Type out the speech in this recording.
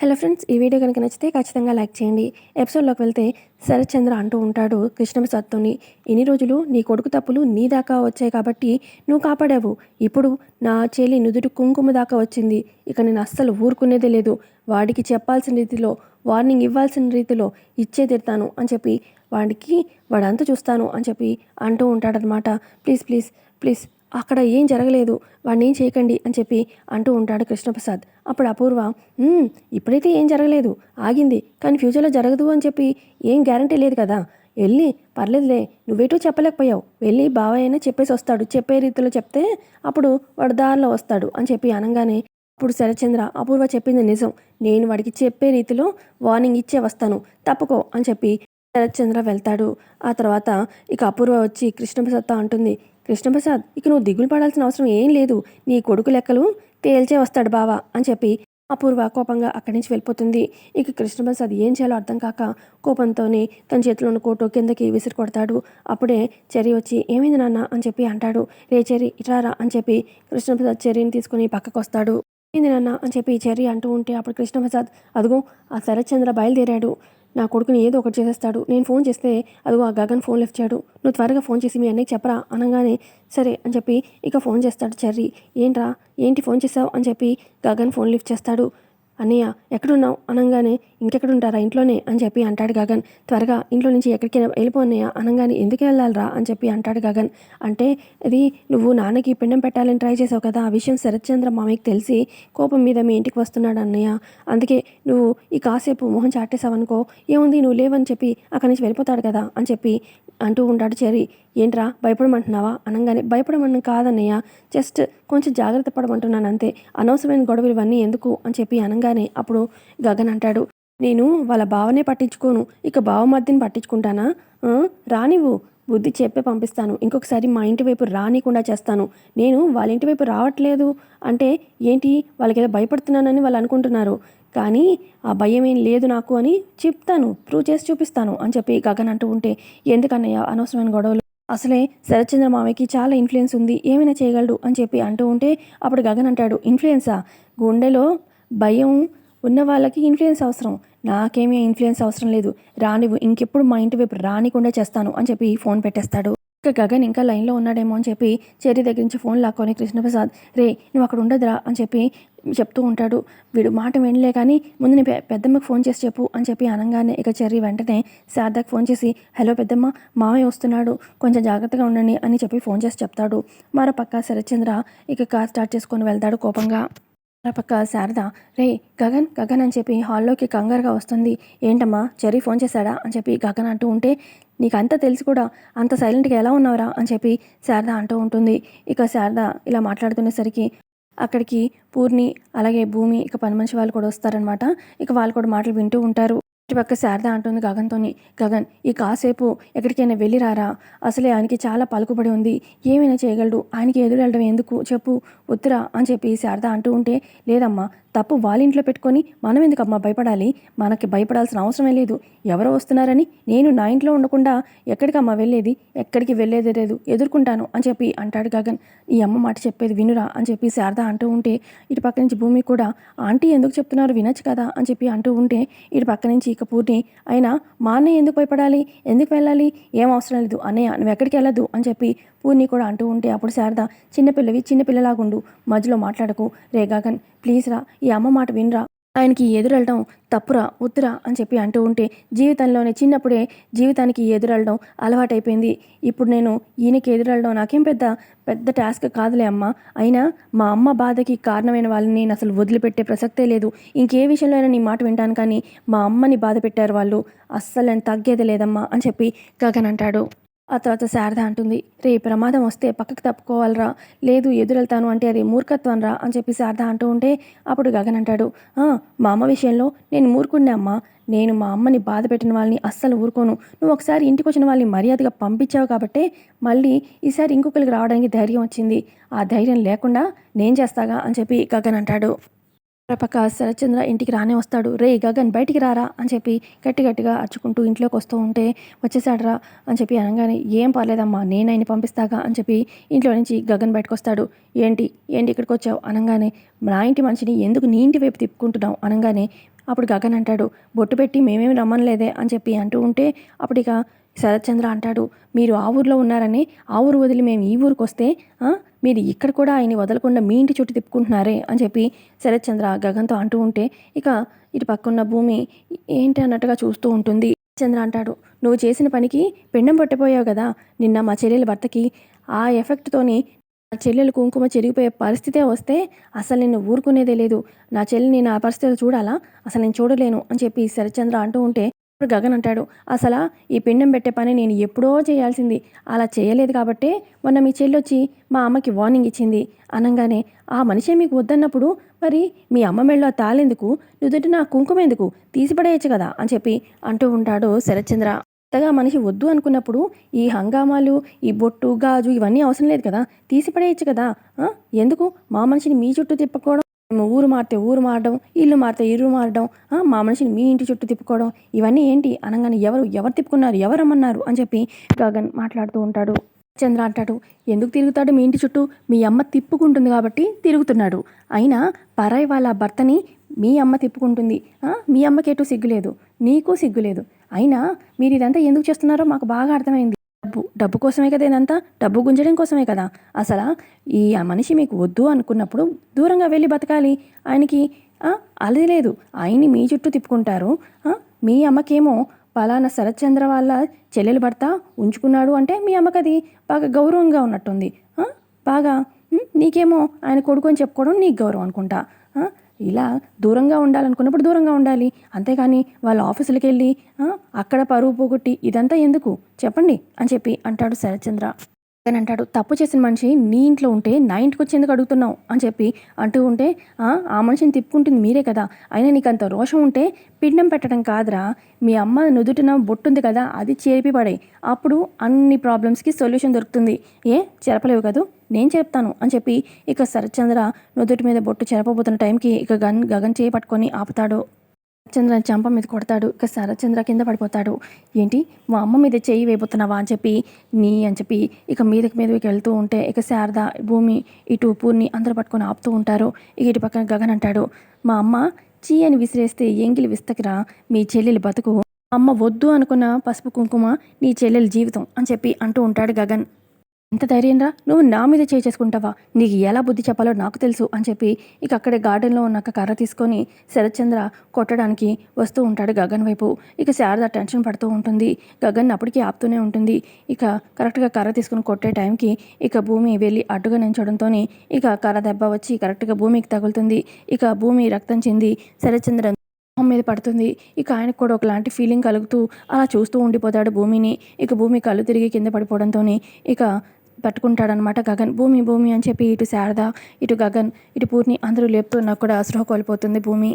Hello friends ఈ video కనుక నచ్చితే ఖచ్చితంగా లైక్ చేయండి. ఎపిసోడ్లోకి వెళ్తే శరత్చంద్ర అంటూ ఉంటాడు కృష్ణప్రసాద్తోని ఇన్ని రోజులు నీ కొడుకు తప్పులు నీ దాకా వచ్చాయి కాబట్టి నువ్వు కాపాడావు. ఇప్పుడు నా చెల్లి నుదుటి కుంకుమ దాకా వచ్చింది. ఇక నేను అస్సలు ఊరుకునేదే లేదు. వాడికి చెప్పాల్సిన రీతిలో వార్నింగ్ ఇవ్వాల్సిన రీతిలో ఇచ్చే తిడతాను అని చెప్పి వాడికి వాడంతా చూస్తాను అని చెప్పి అంటూ ఉంటాడనమాట ప్లీజ్ ప్లీజ్ ప్లీజ్ అక్కడ ఏం జరగలేదు వాడిని ఏం చేయకండి అని చెప్పి అంటూ ఉంటాడు కృష్ణప్రసాద్. అప్పుడు అపూర్వ ఇప్పుడైతే ఏం జరగలేదు ఆగింది కానీ ఫ్యూచర్లో జరగదు అని చెప్పి ఏం గ్యారంటీ లేదు కదా వెళ్ళి పర్లేదులే నువ్వేటో చెప్పలేకపోయావు వెళ్ళి బావయ్య అయినా చెప్పేసి వస్తాడు చెప్పే రీతిలో చెప్తే అప్పుడు వాడు దారిలో వస్తాడు అని చెప్పి అనగానే అప్పుడు శరచంద్ర అపూర్వ చెప్పింది నిజం నేను వాడికి చెప్పే రీతిలో వార్నింగ్ ఇచ్చే వస్తాను తప్పుకో అని చెప్పి శరత్చంద్ర వెళ్తాడు. ఆ తర్వాత ఇక అపూర్వ వచ్చి కృష్ణప్రసాద్తో అంటుంది కృష్ణప్రసాద్ ఇక నువ్వు దిగులు పడాల్సిన అవసరం ఏం లేదు. నీ కొడుకు లెక్కలు తేల్చే వస్తాడు బావా అని చెప్పి అపూర్వ కోపంగా అక్కడి నుంచి వెళ్ళిపోతుంది. ఇక కృష్ణప్రసాద్ ఏం చేయాలో అర్థం కాక కోపంతోనే తన చేతిలో ఉన్న కోటు కిందకి విసిరి కొడతాడు. అప్పుడే చెరి వచ్చి ఏమైంది నాన్న? అని చెప్పి అంటాడు. రే చెరి ఇటారా అని చెప్పి కృష్ణప్రసాద్ చెరిని తీసుకుని పక్కకు వస్తాడు. ఏంది నాన్న? అని చెప్పి చెరి అంటూ ఉంటే అప్పుడు కృష్ణప్రసాద్ అదిగో ఆ శరత్చంద్ర బయలుదేరాడు. నా కొడుకుని ఏదో ఒకటి చేసేస్తాడు. నేను ఫోన్ చేస్తే అదిగో ఆ గగన్ ఫోన్ లిఫ్ట్ చేయడు. నువ్వు త్వరగా ఫోన్ చేసి మీ అన్నయ్యకి చెప్పరా? అనగానే సరే అని చెప్పి ఇక ఫోన్ చేస్తాడు చెర్రీ. ఏంట్రా? ఏంటి ఫోన్ చేసావు? అని చెప్పి గగన్ ఫోన్ లిఫ్ట్ చేస్తాడు. అన్నయ్య ఎక్కడున్నావు? అనగానే ఇంకెక్కడుంటారా ఇంట్లోనే? అని చెప్పి అంటాడు గగన్. త్వరగా ఇంట్లో నుంచి ఎక్కడికైనా వెళ్ళిపో అన్నయ్య. అనగానే ఎందుకు వెళ్ళాలరా? అని చెప్పి అంటాడు గగన్. అంటే ఇది నువ్వు నాన్నకి పిండం పెట్టాలని ట్రై చేసావు కదా ఆ విషయం శరత్చంద్ర మామయ్యకి తెలిసి కోపం మీద మీ ఇంటికి వస్తున్నాడు అన్నయ్య. అందుకే నువ్వు ఈ కాసేపు మొహం చాటేసావనుకో ఏముంది నువ్వు లేవని చెప్పి అక్కడి నుంచి వెళ్ళిపోతాడు కదా అని చెప్పి అంటూ ఉంటాడు చెరి ఏంట్రా భయపడమంటున్నావా? అనగానే భయపడమని కాదన్నయ్య జస్ట్ కొంచెం జాగ్రత్త పడమంటున్నాను అంతే అనవసరమైన గొడవలు ఇవన్నీ ఎందుకు? అని చెప్పి అనగానే అప్పుడు గగన్ అంటాడు నేను వాళ్ళ బావనే పట్టించుకోను ఇక బావ మధ్యని పట్టించుకుంటానా? రానివ్వు బుద్ధి చెప్పే పంపిస్తాను ఇంకొకసారి మా ఇంటి వైపు రానికుండా చేస్తాను నేను వాళ్ళ ఇంటి వైపు రావట్లేదు అంటే ఏంటి వాళ్ళకి ఏదో భయపడుతున్నానని వాళ్ళు అనుకుంటున్నారు కానీ ఆ భయం ఏం లేదు నాకు అని చెప్తాను ప్రూవ్ చేసి చూపిస్తాను అని చెప్పి గగన్ అంటూ ఉంటే ఎందుకన్నయ్య అనవసరమైన గొడవలు అసలే శరత్చంద్ర మామయ్యకి చాలా ఇన్ఫ్లుయెన్స్ ఉంది ఏమైనా చేయగలడు అని చెప్పి అంటూ ఉంటే అప్పుడు గగన్ అంటాడు ఇన్ఫ్లుయెన్సా గుండెలో భయం ఉన్న వాళ్ళకి ఇన్ఫ్లుయెన్స్ అవసరం. నాకేమీ ఇన్ఫ్లుయెన్స్ అవసరం లేదు. రానివ్వు ఇంకెప్పుడు మా ఇంటి వైపు రానికుండా చేస్తాను అని చెప్పి ఫోన్ పెట్టేస్తాడు. ఇక గగన్ ఇంకా లైన్లో ఉన్నాడేమో అని చెప్పి చెర్రీ దగ్గర నుంచి ఫోన్ లాక్కొని కృష్ణప్రసాద్ రే నువ్వు అక్కడ ఉండదురా అని చెప్పి చెప్తూ ఉంటాడు. వీడు మాట వినలే కానీ ముందు నీ పెద్దమ్మకి ఫోన్ చేసి చెప్పు అని చెప్పి అనగానే ఇక చెర్రి వెంటనే శారదాకి ఫోన్ చేసి హలో పెద్దమ్మ మామయ్య వస్తున్నాడు కొంచెం జాగ్రత్తగా ఉండండి అని చెప్పి ఫోన్ చేసి చెప్తాడు. మరో పక్క శరత్చంద్ర ఇక కార్ స్టార్ట్ చేసుకొని వెళ్తాడు కోపంగా. పక్క శారద రే గగన్ గగన్ అని చెప్పి హాల్లోకి కంగారుగా వస్తుంది. ఏంటమ్మా చెర్రీ ఫోన్ చేశాడా? అని చెప్పి గగన్ అంటూ ఉంటే నీకు అంతా తెలిసి కూడా అంత సైలెంట్గా ఎలా ఉన్నావురా? అని చెప్పి శారద అంటూ ఉంటుంది. ఇక శారద ఇలా మాట్లాడుతునేసరికి అక్కడికి పూర్ణి అలాగే భూమి ఇక పని మనిషి వాళ్ళు కూడా వస్తారనమాట ఇక వాళ్ళు కూడా మాటలు వింటూ ఉంటారు. ఇటుపక్క శారద అంటుంది గగన్తోని. గగన్ ఈ కాసేపు ఎక్కడికైనా వెళ్ళి రారా అసలే ఆయనకి చాలా పలుకుబడి ఉంది. ఏమైనా చేయగలడు? ఆయనకి ఎదురు వెళ్ళడం ఎందుకు? చెప్పు వద్దురా అని చెప్పి శారద అంటూ ఉంటే లేదమ్మా తప్పు వాళ్ళ ఇంట్లో పెట్టుకొని మనం ఎందుకమ్మా భయపడాలి? మనకి భయపడాల్సిన అవసరమే లేదు. ఎవరో వస్తున్నారని నేను నా ఇంట్లో ఉండకుండా ఎక్కడికమ్మా వెళ్ళేది? ఎక్కడికి వెళ్ళేది లేదు. ఎదుర్కొంటాను అని చెప్పి అంటాడు గగన్. ఈ అమ్మ మాట చెప్పేది వినురా అని చెప్పి శారద అంటూ ఉంటే ఇటు పక్క నుంచి భూమి కూడా ఆంటీ ఎందుకు చెప్తున్నారు? వినొచ్చు కదా? అని చెప్పి అంటూ ఉంటే ఇటు పక్క నుంచి ఇక పూర్ణి అయినా మా అన్నయ్య ఎందుకు భయపడాలి? ఎందుకు వెళ్ళాలి? ఏం అవసరం లేదు. అన్నయ్య నువ్వు ఎక్కడికి వెళ్ళదు అని చెప్పి పూర్ణి కూడా అంటూ ఉంటే అప్పుడు శారద చిన్నపిల్లవి చిన్నపిల్లలాగుండు మధ్యలో మాట్లాడకు. రే గగన్ ప్లీజ్ రా ఈ అమ్మ మాట వినరా. ఆయనకి ఎదురెళ్ళడం తప్పురా ఉత్తురా అని చెప్పి అంటూ ఉంటే జీవితంలోనే చిన్నప్పుడే జీవితానికి ఎదురెళ్ళడం అలవాటైపోయింది. ఇప్పుడు నేను ఈయనకి ఎదురెళ్ళడం నాకేం పెద్ద పెద్ద టాస్క్ కాదులే అమ్మ. అయినా మా అమ్మ బాధకి కారణమైన వాళ్ళని నేను అసలు వదిలిపెట్టే ప్రసక్తే లేదు. ఇంకే విషయంలో అయినా నీ మాట వింటాను కానీ మా అమ్మని బాధ పెట్టారు వాళ్ళు. అస్సలు నేను తగ్గేది లేదమ్మా అని చెప్పి గగన్ అంటాడు. ఆ తర్వాత శారద అంటుంది రే ప్రమాదం వస్తే పక్కకు తప్పుకోవాలరా. లేదు ఎదురెళ్తాను అంటే అది మూర్ఖత్వం రా అని చెప్పి శారద అంటూ ఉంటే అప్పుడు గగన్ అంటాడు మా అమ్మ విషయంలో నేను మూర్ఖుడినే అమ్మా. నేను మా అమ్మని బాధ పెట్టిన వాళ్ళని అస్సలు ఊరుకోను. నువ్వు ఒకసారి ఇంటికి వచ్చిన వాళ్ళని మర్యాదగా పంపించావు కాబట్టే మళ్ళీ ఈసారి ఇంకొకరికి రావడానికి ధైర్యం వచ్చింది. ఆ ధైర్యం లేకుండా నేను చేస్తాగా అని చెప్పి గగన్ అంటాడు. మరోపక్క శరత్చంద్ర ఇంటికి రానే వస్తాడు. రే గగన్ బయటికి రారా? అని చెప్పి గట్టి గట్టిగా అరుచుకుంటూ ఇంట్లోకి వస్తూ ఉంటే వచ్చేసాడరా? అని చెప్పి అనగానే ఏం పర్లేదమ్మా నేను ఆయన పంపిస్తాగా? అని చెప్పి ఇంట్లో నుంచి గగన్ బయటకు వస్తాడు. ఏంటి ఏంటి ఇక్కడికి వచ్చావు? అనగానే నా ఇంటి మనిషిని ఎందుకు నీ ఇంటి వైపు తిప్పుకుంటున్నావు? అనగానే అప్పుడు గగన్ అంటాడు బొట్టు పెట్టి మేమేమి రమ్మనలేదే? అని చెప్పి అంటూ ఉంటే అప్పుడు ఇక శరత్చంద్ర అంటాడు మీరు ఆ ఊర్లో ఉన్నారని ఆ ఊరు వదిలి మేము ఈ ఊరికి వస్తే మీరు ఇక్కడ కూడా ఆయన్ని వదలకుండా మీ ఇంటి చుట్టూ తిప్పుకుంటున్నారే అని చెప్పి శరత్చంద్ర గగన్తో అంటూ ఉంటే ఇక ఇటు పక్కన్న భూమి ఏంటి అన్నట్టుగా చూస్తూ ఉంటుంది. చంద్ర అంటాడు నువ్వు చేసిన పనికి పిండం పట్టిపోయావు కదా. నిన్న మా చెల్లెల భర్తకి ఆ ఎఫెక్ట్తోని నా చెల్లెలు కుంకుమ చెరిగిపోయే పరిస్థితే వస్తే అసలు నేను ఊరుకునేదే లేదు. నా చెల్లిని నా పరిస్థితి చూడాలా? అసలు నేను చూడలేను అని చెప్పి శరత్చంద్ర అంటూ ఉంటే ఇప్పుడు గగన్ అంటాడు అసలు ఈ పిండం పెట్టే పని నేను ఎప్పుడో చేయాల్సింది. అలా చేయలేదు కాబట్టే మొన్న మీ చెల్లొచ్చి మా అమ్మకి వార్నింగ్ ఇచ్చింది. అనగానే ఆ మనిషే మీకు వద్దన్నప్పుడు మరి మీ అమ్మ మెళ్ళో తాళెందుకు? నుదుటి నా కుంకుమ ఎందుకు తీసిపడేయచ్చు కదా? అని చెప్పి అంటూ ఉంటాడు శరత్చంద్ర. కొత్తగా మనిషి వద్దు అనుకున్నప్పుడు ఈ హంగామాలు ఈ బొట్టు గాజు ఇవన్నీ అవసరం లేదు కదా? తీసిపడేయచ్చు కదా? ఎందుకు? మా మనిషిని మీ చుట్టూ తిప్పుకోవడం ఊరు మారితే ఊరు మారడం ఇల్లు మారితే ఇల్లు మారడం మా మనిషిని మీ ఇంటి చుట్టూ తిప్పుకోవడం ఇవన్నీ ఏంటి? అనగానే ఎవరు ఎవరు తిప్పుకున్నారు ఎవరమ్మన్నారు అని చెప్పి గగన్ మాట్లాడుతూ ఉంటాడు. చంద్ర అంటాడు ఎందుకు తిరుగుతాడు మీ ఇంటి చుట్టూ? మీ అమ్మ తిప్పుకుంటుంది కాబట్టి తిరుగుతున్నాడు. అయినా పరాయి వాళ్ళ భర్తని మీ అమ్మ తిప్పుకుంటుంది. మీ అమ్మకి ఎటు సిగ్గులేదు? నీకు సిగ్గులేదు. అయినా మీరు ఇదంతా ఎందుకు చేస్తున్నారో మాకు బాగా అర్థమైంది. డబ్బు డబ్బు కోసమే కదా ఇదంతా? డబ్బు గుంజడం కోసమే కదా? అసలు ఈ ఆ మనిషి మీకు వద్దు అనుకున్నప్పుడు దూరంగా వెళ్ళి బతకాలి. ఆయనకి అది లేదు. ఆయన్ని మీ చుట్టూ తిప్పుకుంటారు. మీ అమ్మకేమో పలానా శరత్చంద్ర వాళ్ళ చెల్లెలు భర్త ఉంచుకున్నాడు అంటే మీ అమ్మకది అది బాగా గౌరవంగా ఉన్నట్టుంది. బాగా నీకేమో ఆయన కొడుకు అని చెప్పుకోవడం నీకు గౌరవం అనుకుంటా. ఇలా దూరంగా ఉండాలనుకున్నప్పుడు దూరంగా ఉండాలి. అంతేకాని వాళ్ళ ఆఫీసులకి వెళ్ళి అక్కడ పరువు పోగొట్టి ఇదంతా ఎందుకు? చెప్పండి అని చెప్పి అంటాడు శరత్చంద్ర. అని అంటాడు. తప్పు చేసిన మనిషి నీ ఇంట్లో ఉంటే నా ఇంటికి వచ్చి ఎందుకు అడుగుతున్నావు అని చెప్పి అంటూ ఉంటే "ఆ, మనిషిని తిప్పుకుంటుంది మీరే కదా. అయినా నీకు అంత రోషం ఉంటే పిండం పెట్టడం కాదురా. మీ అమ్మ నుదుటిన బొట్టుంది కదా అది చేరిపి పడే అప్పుడు అన్ని ప్రాబ్లమ్స్కి సొల్యూషన్ దొరుకుతుంది. ఏ చెరపలేవు కదూ? నేను చెప్తాను అని చెప్పి ఇక శరత్చంద్ర నుదుటి మీద బొట్టు చెరపబోతున్న టైంకి ఇక గన్ గగన్ చేయి పట్టుకొని ఆపుతాడు. చంద్ర చంప మీద కొడతాడు. ఇక శరత్చంద్ర కింద పడిపోతాడు. ఏంటి? మా అమ్మ మీద చెయ్యి వేయబోతున్నావా అని చెప్పి నీ అని చెప్పి ఇక మీదకి మీదకి వెళ్తూ ఉంటే ఇక శారద భూమి ఇటు పూర్ణి అందరూ పట్టుకొని ఆపుతూ ఉంటారు. ఇక ఇటు పక్కన గగన్ అంటాడు మా అమ్మ చీ అని విసిరేస్తే ఎంగిలి విస్తకిరా మీ చెల్లెలు బతుకు. అమ్మ వద్దు అనుకున్న పసుపు కుంకుమ నీ చెల్లెల జీవితం అని చెప్పి అంటూ ఉంటాడు గగన్. ఎంత ధైర్యంరా? నువ్వు నా మీద చేసుకుంటావా? నీకు ఎలా బుద్ధి చెప్పాలో నాకు తెలుసు అని చెప్పి ఇక అక్కడే గార్డెన్లో ఉన్న ఒక కర్ర తీసుకొని శరత్చంద్ర కొట్టడానికి వస్తూ ఉంటాడు గగన్ వైపు. ఇక శారద టెన్షన్ పడుతూ ఉంటుంది. గగన్ అప్పటికీ ఆపుతూనే ఉంటుంది. ఇక కరెక్ట్గా కర్ర తీసుకుని కొట్టే టైంకి ఇక భూమి వెళ్ళి అడ్డుగా నించడంతో ఇక కర్ర దెబ్బ వచ్చి కరెక్ట్గా భూమికి తగులుతుంది. ఇక భూమి రక్తం చెంది శరత్చంద్ర మొహం మీద పడుతుంది. ఇక ఆయనకు కూడా ఒకలాంటి ఫీలింగ్ కలుగుతూ అలా చూస్తూ ఉండిపోతాడు భూమిని. ఇక భూమి కళ్ళు తిరిగి కింద పడిపోవడంతో ఇక పట్టుకుంటాడనమాట గగన్. భూమి భూమి అని చెప్పి ఇటు శారద ఇటు గగన్ ఇటు పూర్ణి అందరూ లేపుతున్నా కూడా అసలు కోల్పోతుంది భూమి.